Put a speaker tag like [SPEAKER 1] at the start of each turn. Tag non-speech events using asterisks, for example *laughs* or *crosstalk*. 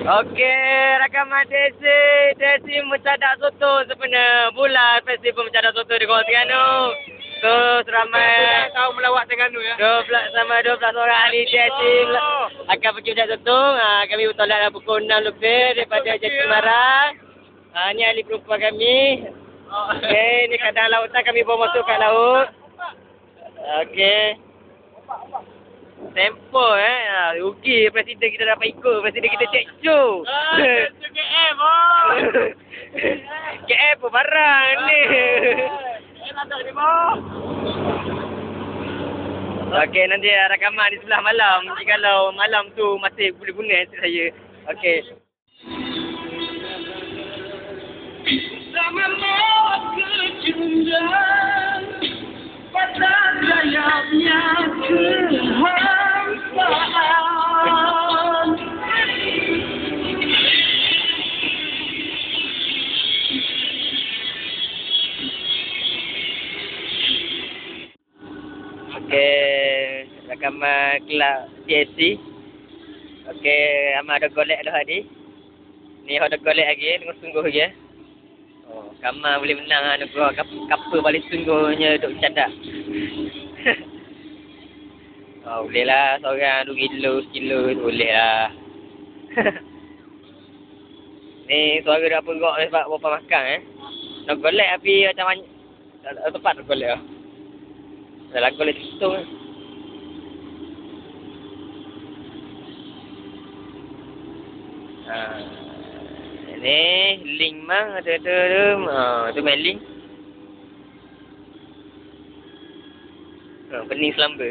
[SPEAKER 1] Okey, rakaman Desi. Desi mencadak soto sebenarnya. Bulan festival mencadak soto di Kuala Terengganu. So, seramai
[SPEAKER 2] tahu melawat Terengganu ya.
[SPEAKER 1] 12 sama 12 orang ahli Desi akan pergi mencadak soto. Ha, kami bertolak pukul 6 lebih daripada Jati Marang. Ha, ni ahli perempuan kami. Okey, ni kadang lautan kami bawa masuk kat laut. Okey. Tempo eh. Ha, rugi presiden kita dapat ikut. Presiden kita cek show.
[SPEAKER 2] KM oh.
[SPEAKER 1] KL pun barang ni.
[SPEAKER 2] Eh nak tak ni bawah.
[SPEAKER 1] Okey, nanti rakaman di sebelah malam. Jikalau malam tu masih boleh guna handset saya. Okey.
[SPEAKER 2] Sama mau
[SPEAKER 1] Okey, rakaman kelab CSC. Okey, amat ada golek dah tadi. Ni ada golek lagi, tengok sungguh eh. Oh, Kamal boleh menang ah negara kap, kapal paling sungguhnya duk cadak. oh, *laughs* boleh lah seorang 2 kilo, sekilo tu boleh lah. *laughs* Ni suara dah pergok ni sebab berapa makan eh. Nak golek api macam tempat golek lah. Dah golek tutung eh. Ha. Ni link mang ada ada ada. Ha, tu main link. Ha, pening selamba.